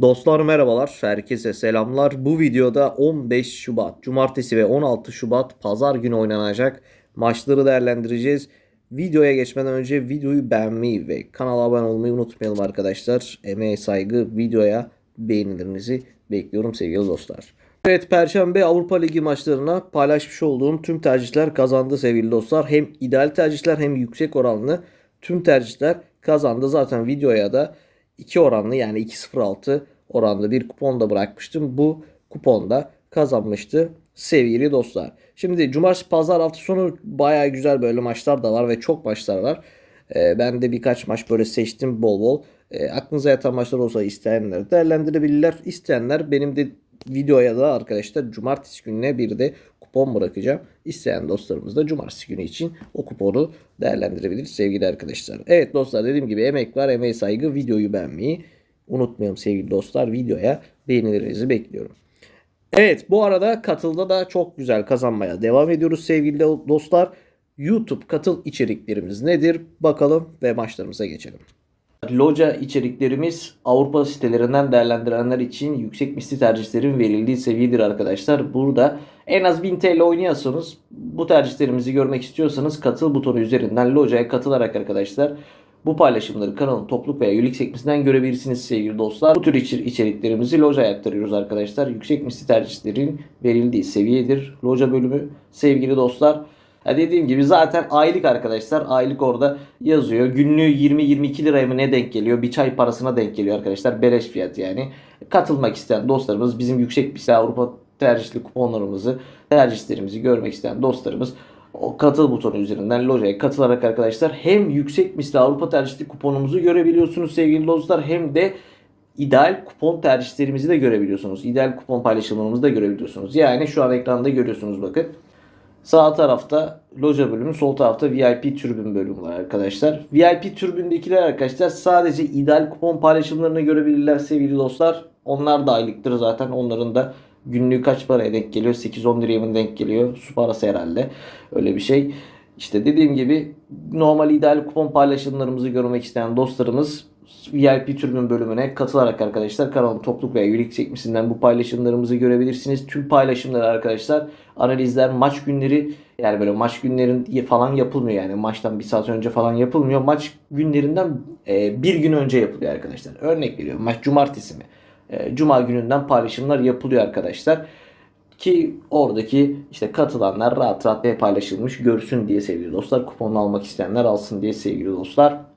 Dostlar merhabalar, herkese selamlar. Bu videoda 15 Şubat, Cumartesi ve 16 Şubat Pazar günü oynanacak maçları değerlendireceğiz. Videoya geçmeden önce videoyu beğenmeyi ve kanala abone olmayı unutmayalım arkadaşlar. Emeğe saygı, videoya beğenilerinizi bekliyorum sevgili dostlar. Evet Perşembe Avrupa Ligi maçlarına paylaşmış olduğum tüm tercihler kazandı sevgili dostlar. Hem ideal tercihler hem yüksek oranlı tüm tercihler kazandı. Zaten videoya da 2 oranlı yani 2.06 oranlı bir kupon da bırakmıştım. Bu kuponda kazanmıştı sevgili dostlar. Şimdi cumartesi pazar hafta sonu baya güzel böyle maçlar da var ve çok maçlar var. Ee, ben de birkaç maç böyle seçtim bol bol. Ee, aklınıza yatan maçlar olsa isteyenler değerlendirebilirler. İsteyenler benim de videoya da arkadaşlar cumartesi gününe bir de kupon bırakacağım. İsteyen dostlarımız da cumartesi günü için o kuponu değerlendirebilir sevgili arkadaşlar. Evet dostlar dediğim gibi emek var emeğe saygı videoyu beğenmeyi unutmayalım sevgili dostlar. Videoya beğenilerinizi bekliyorum. Evet bu arada katılda da çok güzel kazanmaya devam ediyoruz sevgili dostlar. YouTube katıl içeriklerimiz nedir? Bakalım ve maçlarımıza geçelim. Loca içeriklerimiz Avrupa sitelerinden değerlendirenler için yüksek misli tercihlerin verildiği seviyedir arkadaşlar. Burada en az 1000 TL oynuyorsanız bu tercihlerimizi görmek istiyorsanız katıl butonu üzerinden Loca'ya katılarak arkadaşlar bu paylaşımları kanalın topluluk veya üyelik sekmesinden görebilirsiniz sevgili dostlar. Bu tür içer- içeriklerimizi Loca'ya aktarıyoruz arkadaşlar. Yüksek misli tercihlerin verildiği seviyedir Loca bölümü sevgili dostlar. Ha dediğim gibi zaten aylık arkadaşlar. Aylık orada yazıyor. Günlüğü 20-22 liraya mı ne denk geliyor? Bir çay parasına denk geliyor arkadaşlar. Beleş fiyat yani. Katılmak isteyen dostlarımız bizim yüksek bir Avrupa tercihli kuponlarımızı, tercihlerimizi görmek isteyen dostlarımız o katıl butonu üzerinden lojaya katılarak arkadaşlar hem yüksek misli Avrupa tercihli kuponumuzu görebiliyorsunuz sevgili dostlar hem de ideal kupon tercihlerimizi de görebiliyorsunuz. İdeal kupon paylaşımlarımızı da görebiliyorsunuz. Yani şu an ekranda görüyorsunuz bakın. Sağ tarafta loja bölümü, sol tarafta VIP türbün bölümü var arkadaşlar. VIP türbündekiler arkadaşlar sadece ideal kupon paylaşımlarını görebilirler sevgili dostlar. Onlar da aylıktır zaten. Onların da günlüğü kaç paraya denk geliyor? 8-10 liraya mı denk geliyor? Su parası herhalde. Öyle bir şey. İşte dediğim gibi normal ideal kupon paylaşımlarımızı görmek isteyen dostlarımız VIP türbün bölümüne katılarak arkadaşlar kanalın topluluk veya üyelik sekmesinden bu paylaşımlarımızı görebilirsiniz. Tüm paylaşımları arkadaşlar analizler, maç günleri yani böyle maç günlerin falan yapılmıyor yani maçtan bir saat önce falan yapılmıyor. Maç günlerinden e, bir gün önce yapılıyor arkadaşlar. Örnek veriyorum maç cumartesi mi? E, Cuma gününden paylaşımlar yapılıyor arkadaşlar. Ki oradaki işte katılanlar rahat rahat paylaşılmış görsün diye sevgili dostlar. Kuponunu almak isteyenler alsın diye sevgili dostlar.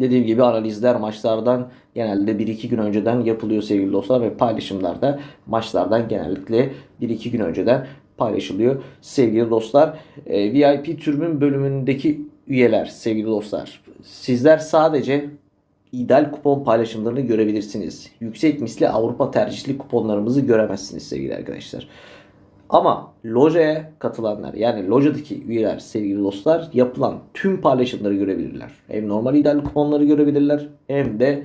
Dediğim gibi analizler maçlardan genelde 1-2 gün önceden yapılıyor sevgili dostlar ve paylaşımlar da maçlardan genellikle 1-2 gün önceden paylaşılıyor sevgili dostlar. E, VIP türbün bölümündeki üyeler sevgili dostlar. Sizler sadece ideal kupon paylaşımlarını görebilirsiniz. Yüksek misli Avrupa tercihli kuponlarımızı göremezsiniz sevgili arkadaşlar. Ama lojaya katılanlar yani lojadaki üyeler sevgili dostlar yapılan tüm paylaşımları görebilirler. Hem normal ideal kuponları görebilirler hem de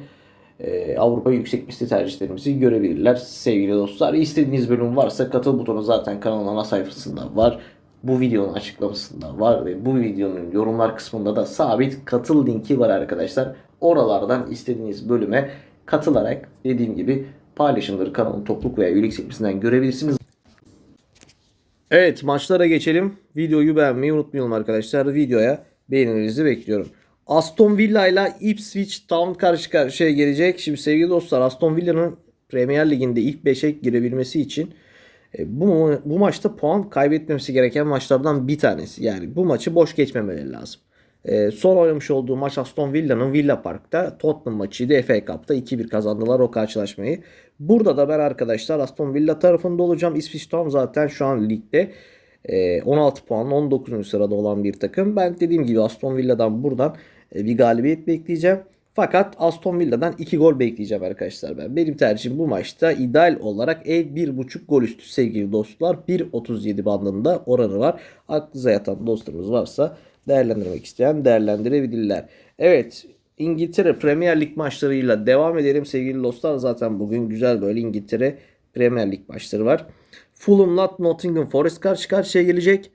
e, Avrupa yüksek misli tercihlerimizi görebilirler sevgili dostlar. İstediğiniz bölüm varsa katıl butonu zaten kanalın ana sayfasında var. Bu videonun açıklamasında var ve bu videonun yorumlar kısmında da sabit katıl linki var arkadaşlar. Oralardan istediğiniz bölüme katılarak dediğim gibi paylaşımları kanalın topluluk veya üyelik sekmesinden görebilirsiniz. Evet maçlara geçelim. Videoyu beğenmeyi unutmayalım arkadaşlar. Videoya beğenilerinizi bekliyorum. Aston Villa ile Ipswich Town karşı karşıya gelecek. Şimdi sevgili dostlar Aston Villa'nın Premier Lig'inde ilk 5'e girebilmesi için e, bu, bu maçta puan kaybetmemesi gereken maçlardan bir tanesi. Yani bu maçı boş geçmemeleri lazım. E, son oynamış olduğu maç Aston Villa'nın Villa Park'ta Tottenham maçıydı. FA Cup'ta 2-1 kazandılar o karşılaşmayı. Burada da ben arkadaşlar Aston Villa tarafında olacağım. Ipswich Town zaten şu an ligde e, 16 puan 19. sırada olan bir takım. Ben dediğim gibi Aston Villa'dan buradan e, bir galibiyet bekleyeceğim. Fakat Aston Villa'dan 2 gol bekleyeceğim arkadaşlar ben. Benim tercihim bu maçta ideal olarak ev 1.5 gol üstü sevgili dostlar. 1.37 bandında oranı var. Aklınıza yatan dostlarımız varsa değerlendirmek isteyen değerlendirebilirler. Evet İngiltere Premier Lig maçlarıyla devam edelim sevgili dostlar. Zaten bugün güzel böyle İngiltere Premier Lig maçları var. Fulham'la Nottingham Forest karşı karşıya gelecek.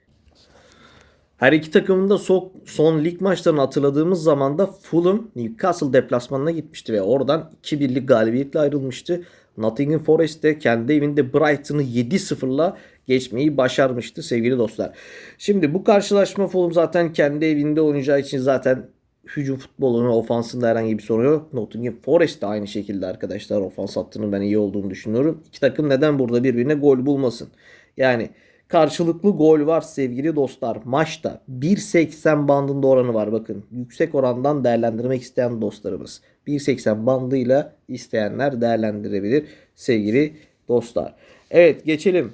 Her iki takımın da son, son lig maçlarını hatırladığımız zaman da Fulham Newcastle deplasmanına gitmişti ve oradan 2-1'lik galibiyetle ayrılmıştı. Nottingham Forest de kendi evinde Brighton'ı 7-0'la geçmeyi başarmıştı sevgili dostlar. Şimdi bu karşılaşma Fulham zaten kendi evinde oynayacağı için zaten hücum futbolunu ofansında herhangi bir sorun yok. Nottingham Forest de aynı şekilde arkadaşlar ofans hattının ben iyi olduğunu düşünüyorum. İki takım neden burada birbirine gol bulmasın? Yani karşılıklı gol var sevgili dostlar. Maçta 1.80 bandında oranı var bakın. Yüksek orandan değerlendirmek isteyen dostlarımız. 1.80 bandıyla isteyenler değerlendirebilir sevgili dostlar. Evet geçelim.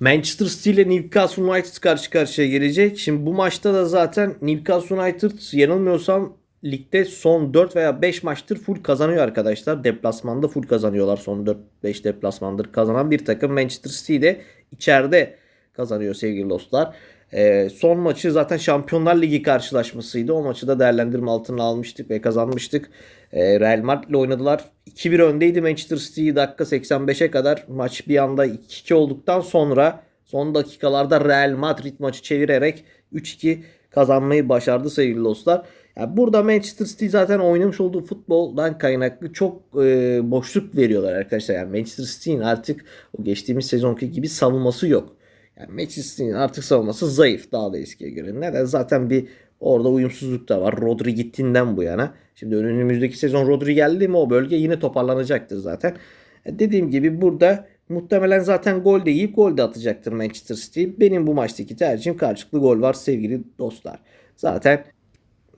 Manchester City ile Newcastle United karşı karşıya gelecek. Şimdi bu maçta da zaten Newcastle United yanılmıyorsam ligde son 4 veya 5 maçtır full kazanıyor arkadaşlar. Deplasmanda full kazanıyorlar. Son 4-5 deplasmandır kazanan bir takım. Manchester City de içeride kazanıyor sevgili dostlar. Ee, son maçı zaten Şampiyonlar Ligi karşılaşmasıydı. O maçı da değerlendirme altına almıştık ve kazanmıştık. Ee, Real Madrid ile oynadılar. 2-1 öndeydi Manchester City dakika 85'e kadar. Maç bir anda 2-2 olduktan sonra son dakikalarda Real Madrid maçı çevirerek 3-2 kazanmayı başardı sevgili dostlar. Yani burada Manchester City zaten oynamış olduğu futboldan kaynaklı çok e, boşluk veriyorlar arkadaşlar. Yani Manchester City'nin artık o geçtiğimiz sezonki gibi savunması yok. Yani Manchester City'nin artık savunması zayıf daha da eskiye göre. Neden? Zaten bir orada uyumsuzluk da var. Rodri gittiğinden bu yana. Şimdi önümüzdeki sezon Rodri geldi mi o bölge yine toparlanacaktır zaten. E, dediğim gibi burada muhtemelen zaten gol de yiyip gol de atacaktır Manchester City. Benim bu maçtaki tercihim karşılıklı gol var sevgili dostlar. Zaten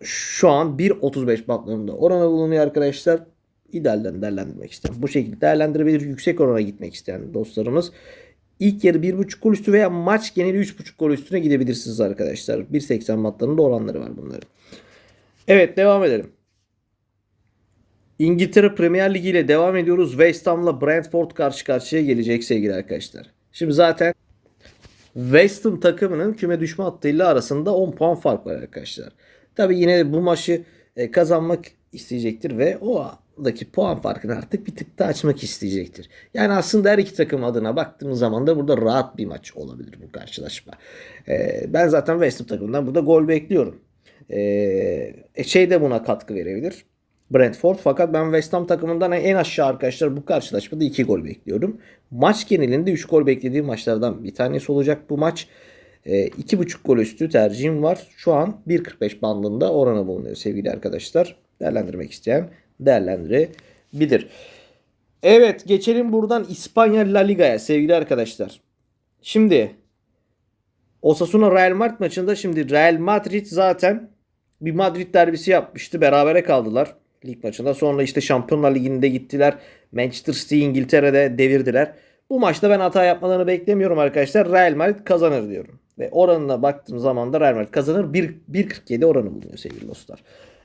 şu an 1.35 bandlarında orana bulunuyor arkadaşlar. İdealden değerlendirmek isteyen bu şekilde değerlendirebilir. Yüksek orana gitmek isteyen dostlarımız ilk yarı 1.5 gol üstü veya maç geneli 3.5 gol üstüne gidebilirsiniz arkadaşlar. 1.80 bandlarında oranları var bunların. Evet devam edelim. İngiltere Premier Ligi ile devam ediyoruz. West Ham'la Brentford karşı karşıya gelecek sevgili arkadaşlar. Şimdi zaten West Ham takımının küme düşme hattıyla arasında 10 puan fark var arkadaşlar. Tabi yine bu maçı e, kazanmak isteyecektir ve o daki puan farkını artık bir tık daha açmak isteyecektir. Yani aslında her iki takım adına baktığımız zaman da burada rahat bir maç olabilir bu karşılaşma. Ee, ben zaten West Ham takımından burada gol bekliyorum. Ee, şey de buna katkı verebilir. Brentford fakat ben West Ham takımından en aşağı arkadaşlar bu karşılaşmada 2 gol bekliyorum. Maç genelinde 3 gol beklediğim maçlardan bir tanesi olacak bu maç. E, 2.5 gol üstü tercihim var. Şu an 1.45 bandında oranı bulunuyor sevgili arkadaşlar. Değerlendirmek isteyen değerlendirebilir. Evet geçelim buradan İspanya La Liga'ya sevgili arkadaşlar. Şimdi Osasuna Real Madrid maçında şimdi Real Madrid zaten bir Madrid derbisi yapmıştı. Berabere kaldılar lig maçında. Sonra işte Şampiyonlar Ligi'nde gittiler. Manchester City İngiltere'de devirdiler. Bu maçta ben hata yapmalarını beklemiyorum arkadaşlar. Real Madrid kazanır diyorum. Ve oranına baktığım zaman da Real Madrid kazanır. 1.47 oranı bulunuyor sevgili dostlar.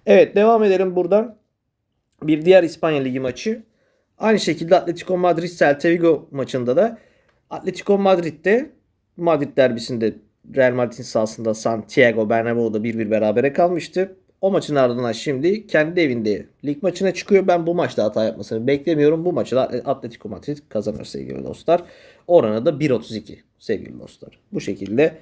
Evet devam edelim buradan. Bir diğer İspanya Ligi maçı. Aynı şekilde Atletico Madrid Celta Vigo maçında da Atletico Madrid'de Madrid derbisinde Real Madrid'in sahasında Santiago Bernabeu'da 1-1 berabere kalmıştı. O maçın ardından şimdi kendi evinde lig maçına çıkıyor. Ben bu maçta hata yapmasını beklemiyorum. Bu maçı da Atletico Madrid kazanır sevgili dostlar. Oranı da 1.32 sevgili dostlar. Bu şekilde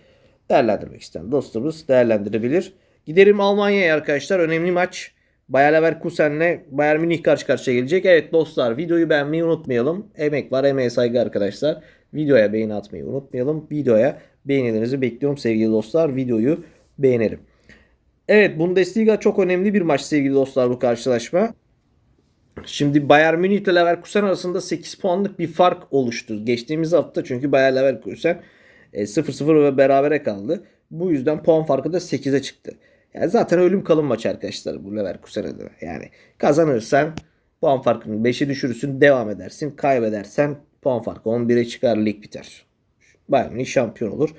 değerlendirmek isteyen dostlarımız değerlendirebilir. Giderim Almanya'ya arkadaşlar. Önemli maç. Bayer Leverkusen'le Bayern Münih karşı karşıya gelecek. Evet dostlar videoyu beğenmeyi unutmayalım. Emek var emeğe saygı arkadaşlar. Videoya beğeni atmayı unutmayalım. Videoya beğenilerinizi bekliyorum sevgili dostlar. Videoyu beğenelim. Evet Bundesliga çok önemli bir maç sevgili dostlar bu karşılaşma. Şimdi Bayern Münih ile Leverkusen arasında 8 puanlık bir fark oluştu. Geçtiğimiz hafta çünkü Bayern Leverkusen 0-0 e, ve berabere kaldı. Bu yüzden puan farkı da 8'e çıktı. Yani zaten ölüm kalım maç arkadaşlar bu Leverkusen adına. Yani kazanırsan puan farkını 5'e düşürürsün devam edersin. Kaybedersen puan farkı 11'e çıkar lig biter. Bayern Münih şampiyon olur.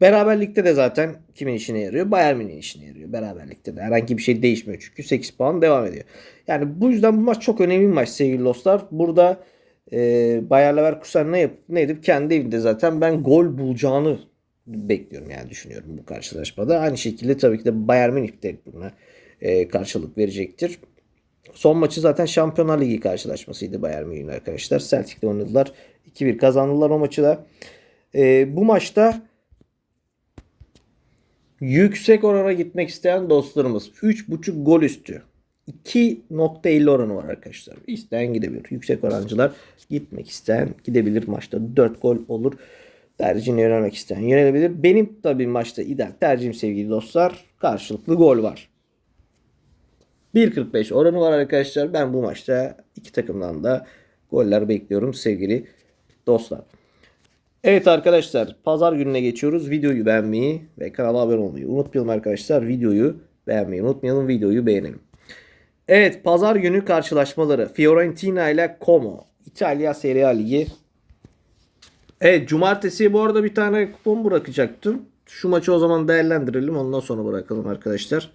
Beraberlikte de zaten kimin işine yarıyor? Bayern Münih'in işine yarıyor. Beraberlikte de herhangi bir şey değişmiyor çünkü 8 puan devam ediyor. Yani bu yüzden bu maç çok önemli bir maç sevgili dostlar. Burada e, Bayer Leverkusen ne, yap, ne edip kendi evinde zaten ben gol bulacağını bekliyorum yani düşünüyorum bu karşılaşmada. Aynı şekilde tabii ki de Bayern Münih de buna e, karşılık verecektir. Son maçı zaten Şampiyonlar Ligi karşılaşmasıydı Bayern Münih'in arkadaşlar. Celtic'le oynadılar. 2-1 kazandılar o maçı da. E, bu maçta Yüksek orana gitmek isteyen dostlarımız 3.5 gol üstü. 2.50 oranı var arkadaşlar. İsteyen gidebilir. Yüksek orancılar gitmek isteyen gidebilir. Maçta 4 gol olur. Tercihine yönelmek isteyen yönelebilir. Benim tabii maçta ideal tercihim sevgili dostlar. Karşılıklı gol var. 1.45 oranı var arkadaşlar. Ben bu maçta iki takımdan da goller bekliyorum sevgili dostlar. Evet arkadaşlar pazar gününe geçiyoruz. Videoyu beğenmeyi ve kanala abone olmayı unutmayalım arkadaşlar. Videoyu beğenmeyi unutmayalım. Videoyu beğenelim. Evet pazar günü karşılaşmaları Fiorentina ile Como. İtalya Serie A Ligi. Evet cumartesi bu arada bir tane kupon bırakacaktım. Şu maçı o zaman değerlendirelim ondan sonra bırakalım arkadaşlar.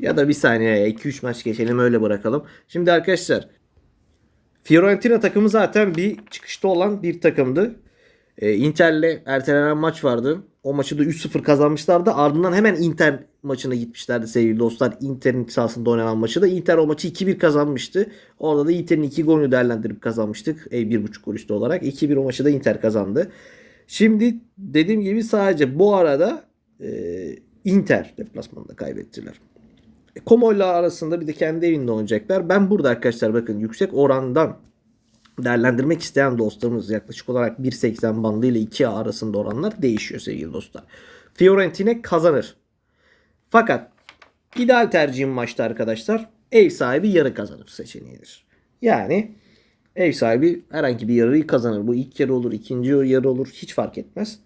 Ya da bir saniye 2-3 maç geçelim öyle bırakalım. Şimdi arkadaşlar Fiorentina takımı zaten bir çıkışta olan bir takımdı. Ee, Inter'le ertelenen maç vardı. O maçı da 3-0 kazanmışlardı. Ardından hemen Inter maçına gitmişlerdi sevgili dostlar. Inter'in sahasında oynanan maçı da. Inter o maçı 2-1 kazanmıştı. Orada da Inter'in 2 golünü değerlendirip kazanmıştık. E, 1.5 gol üstü olarak. 2-1 o maçı da Inter kazandı. Şimdi dediğim gibi sadece bu arada e, Inter deplasmanında kaybettiler. E, Como ile arasında bir de kendi evinde oynayacaklar. Ben burada arkadaşlar bakın yüksek orandan değerlendirmek isteyen dostlarımız yaklaşık olarak 1.80 bandı ile 2 arasında oranlar değişiyor sevgili dostlar. Fiorentina kazanır. Fakat ideal tercihim maçta arkadaşlar ev sahibi yarı kazanır seçeneğidir. Yani ev sahibi herhangi bir yarıyı kazanır. Bu ilk yarı olur, ikinci yarı olur hiç fark etmez.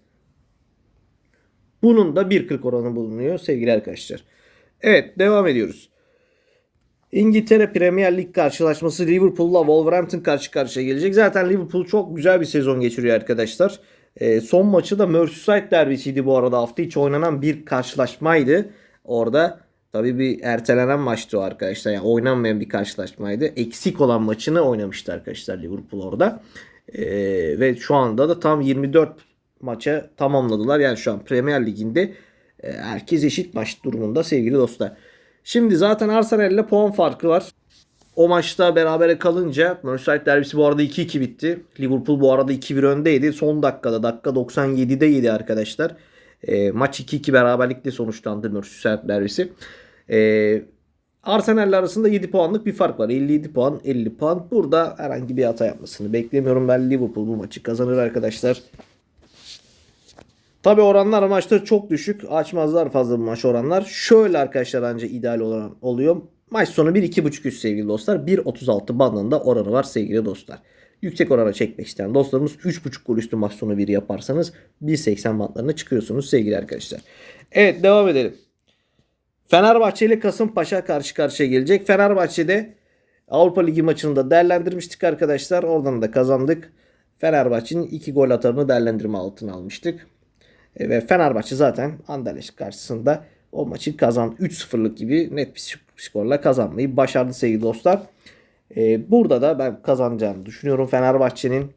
Bunun da 1.40 oranı bulunuyor sevgili arkadaşlar. Evet devam ediyoruz. İngiltere Premier Lig karşılaşması Liverpool'la Wolverhampton karşı karşıya gelecek. Zaten Liverpool çok güzel bir sezon geçiriyor arkadaşlar. E, son maçı da Merseyside derbisiydi bu arada. Hafta içi oynanan bir karşılaşmaydı. Orada tabii bir ertelenen maçtı o arkadaşlar. Yani oynanmayan bir karşılaşmaydı. Eksik olan maçını oynamıştı arkadaşlar Liverpool orada. E, ve şu anda da tam 24 maça tamamladılar. Yani şu an Premier Lig'inde e, herkes eşit maç durumunda sevgili dostlar. Şimdi zaten Arsenal ile puan farkı var. O maçta berabere kalınca Merseyside derbisi bu arada 2-2 bitti. Liverpool bu arada 2-1 öndeydi. Son dakikada dakika 97'de yedi arkadaşlar. E, maç 2-2 beraberlikle sonuçlandı Merseyside derbisi. E, Arsenal arasında 7 puanlık bir fark var. 57 puan, 50 puan. Burada herhangi bir hata yapmasını beklemiyorum. Ben Liverpool bu maçı kazanır arkadaşlar. Tabi oranlar maçta çok düşük. Açmazlar fazla bu maç oranlar. Şöyle arkadaşlar anca ideal olan oluyor. Maç sonu 1-2.5 üst sevgili dostlar. 1.36 bandında oranı var sevgili dostlar. Yüksek orana çekmek isteyen dostlarımız 3.5 gol üstü maç sonu 1 yaparsanız 1.80 bantlarına çıkıyorsunuz sevgili arkadaşlar. Evet devam edelim. Fenerbahçe ile Kasımpaşa karşı karşıya gelecek. Fenerbahçe'de Avrupa Ligi maçını da değerlendirmiştik arkadaşlar. Oradan da kazandık. Fenerbahçe'nin 2 gol atarını değerlendirme altına almıştık. E, ve Fenerbahçe zaten Anderlecht karşısında o maçı kazan 3-0'lık gibi net bir skorla kazanmayı başardı sevgili dostlar. E, burada da ben kazanacağını düşünüyorum Fenerbahçe'nin.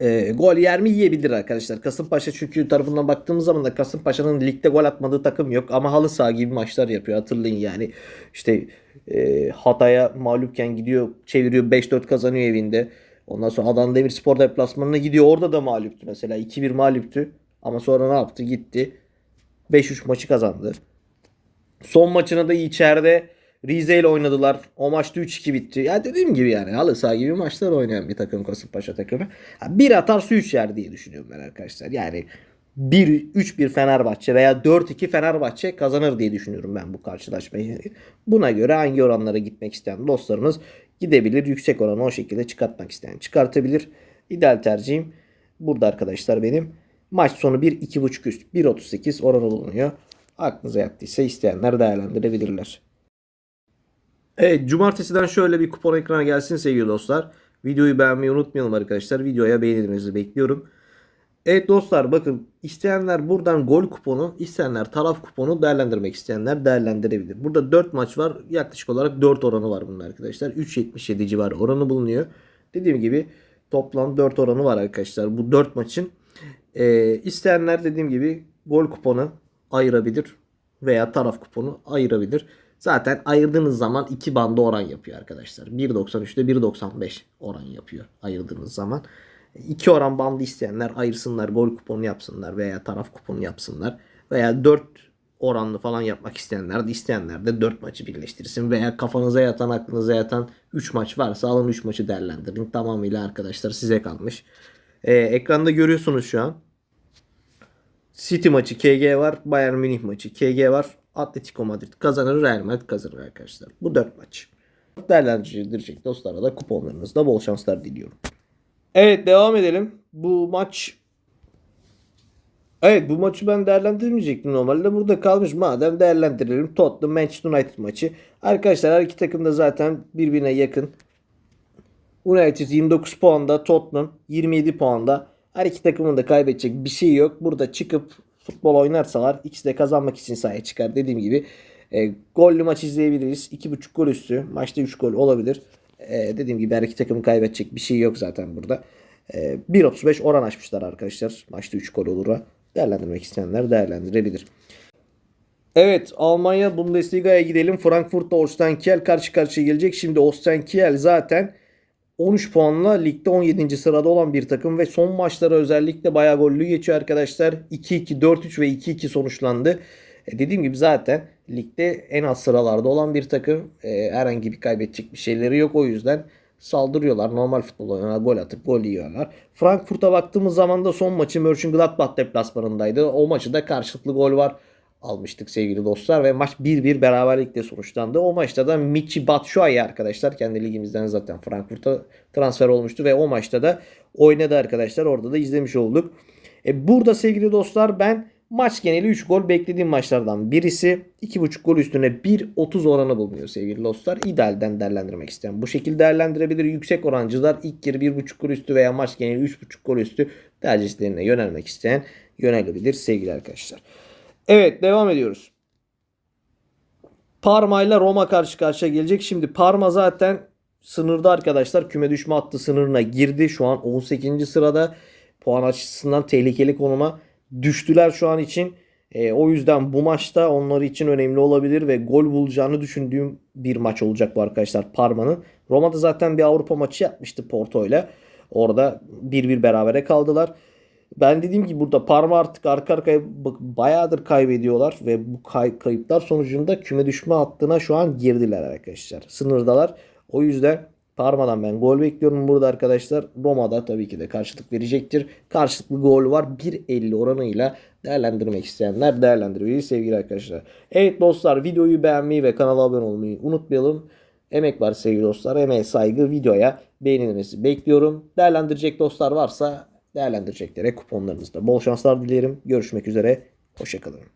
E, gol yer mi yiyebilir arkadaşlar. Kasımpaşa çünkü tarafından baktığımız zaman da Kasımpaşa'nın ligde gol atmadığı takım yok. Ama halı saha gibi maçlar yapıyor hatırlayın yani. İşte e, Hatay'a mağlupken gidiyor çeviriyor 5-4 kazanıyor evinde. Ondan sonra Adana Demirspor deplasmanına gidiyor. Orada da mağluptu mesela. 2-1 mağluptu. Ama sonra ne yaptı? Gitti. 5-3 maçı kazandı. Son maçını da içeride Rize ile oynadılar. O maçta 3-2 bitti. Ya dediğim gibi yani halı saha gibi maçlar oynayan bir takım Kasımpaşa takımı. bir atar su üç yer diye düşünüyorum ben arkadaşlar. Yani 1-3-1 Fenerbahçe veya 4-2 Fenerbahçe kazanır diye düşünüyorum ben bu karşılaşmayı. Buna göre hangi oranlara gitmek isteyen dostlarımız gidebilir. Yüksek oranı o şekilde çıkartmak isteyen çıkartabilir. İdeal tercihim burada arkadaşlar benim. Maç sonu 1-2.5 üst 1.38 oranı bulunuyor. Aklınıza yattıysa isteyenler değerlendirebilirler. Evet cumartesiden şöyle bir kupon ekrana gelsin sevgili dostlar. Videoyu beğenmeyi unutmayalım arkadaşlar. Videoya beğenilerinizi bekliyorum. Evet dostlar bakın isteyenler buradan gol kuponu, isteyenler taraf kuponu değerlendirmek isteyenler değerlendirebilir. Burada 4 maç var. Yaklaşık olarak 4 oranı var bunun arkadaşlar. 3.77 civarı oranı bulunuyor. Dediğim gibi toplam 4 oranı var arkadaşlar. Bu 4 maçın e, isteyenler dediğim gibi gol kuponu ayırabilir veya taraf kuponu ayırabilir. Zaten ayırdığınız zaman iki banda oran yapıyor arkadaşlar. 1.93'te 1.95 oran yapıyor ayırdığınız zaman. İki oran bandı isteyenler ayırsınlar, gol kuponu yapsınlar veya taraf kuponu yapsınlar. veya 4 oranlı falan yapmak isteyenler de isteyenler de 4 maçı birleştirsin veya kafanıza yatan aklınıza yatan 3 maç varsa alın 3 maçı değerlendirin. Tamamıyla arkadaşlar size kalmış. Ee, ekranda görüyorsunuz şu an. City maçı KG var. Bayern Münih maçı KG var. Atletico Madrid kazanır. Real Madrid kazanır arkadaşlar. Bu 4 maç. Değerlendirecek dostlara da kuponlarınızda bol şanslar diliyorum. Evet devam edelim. Bu maç Evet bu maçı ben değerlendirmeyecektim normalde. Burada kalmış madem değerlendirelim. Tottenham Manchester United maçı. Arkadaşlar her iki takım da zaten birbirine yakın. United 29 puanda, Tottenham 27 puanda. Her iki takımın da kaybedecek bir şey yok. Burada çıkıp futbol oynarsalar ikisi de kazanmak için sahaya çıkar. Dediğim gibi e, gollü maç izleyebiliriz. 2.5 gol üstü. Maçta 3 gol olabilir. E, dediğim gibi her iki takımın kaybedecek bir şey yok zaten burada. E, 1.35 oran açmışlar arkadaşlar. Maçta 3 gol olur. Değerlendirmek isteyenler değerlendirebilir. Evet Almanya Bundesliga'ya gidelim. Frankfurt'ta Holstein Kiel karşı karşıya gelecek. Şimdi Holstein Kiel zaten 13 puanla ligde 17. sırada olan bir takım ve son maçlara özellikle bayağı gollü geçiyor arkadaşlar. 2-2, 4-3 ve 2-2 sonuçlandı. E dediğim gibi zaten ligde en az sıralarda olan bir takım. E, herhangi bir kaybedecek bir şeyleri yok. O yüzden saldırıyorlar. Normal futbol oynuyorlar. Gol atıp gol yiyorlar. Frankfurt'a baktığımız zaman da son maçı Mönchengladbach deplasmanındaydı. O maçı da karşılıklı gol var almıştık sevgili dostlar ve maç 1-1 beraberlikle sonuçlandı. O maçta da Michi Batshuayi arkadaşlar kendi ligimizden zaten Frankfurt'a transfer olmuştu ve o maçta da oynadı arkadaşlar. Orada da izlemiş olduk. E burada sevgili dostlar ben maç geneli 3 gol beklediğim maçlardan birisi. 2.5 gol üstüne 1.30 oranı bulunuyor sevgili dostlar. İdealden değerlendirmek isteyen bu şekilde değerlendirebilir. Yüksek orancılar ilk yarı 1.5 gol üstü veya maç geneli 3.5 gol üstü tercihlerine yönelmek isteyen yönelebilir sevgili arkadaşlar. Evet devam ediyoruz. Parma ile Roma karşı karşıya gelecek. Şimdi Parma zaten sınırda arkadaşlar. Küme düşme hattı sınırına girdi. Şu an 18. sırada. Puan açısından tehlikeli konuma düştüler şu an için. E, o yüzden bu maçta onlar için önemli olabilir ve gol bulacağını düşündüğüm bir maç olacak bu arkadaşlar Parma'nın. Roma'da zaten bir Avrupa maçı yapmıştı Porto ile. Orada 1-1 berabere kaldılar. Ben dediğim gibi burada Parma artık arka arkaya bayağıdır kaybediyorlar ve bu kay- kayıplar sonucunda küme düşme hattına şu an girdiler arkadaşlar. Sınırdalar. O yüzden Parma'dan ben gol bekliyorum burada arkadaşlar. Roma'da tabii ki de karşılık verecektir. Karşılıklı gol var. 1.50 oranıyla değerlendirmek isteyenler değerlendirebilir sevgili arkadaşlar. Evet dostlar videoyu beğenmeyi ve kanala abone olmayı unutmayalım. Emek var sevgili dostlar. Emeğe saygı videoya beğenilmesi bekliyorum. Değerlendirecek dostlar varsa değerlendireceklere kuponlarınızda bol şanslar dilerim. Görüşmek üzere. Hoşçakalın.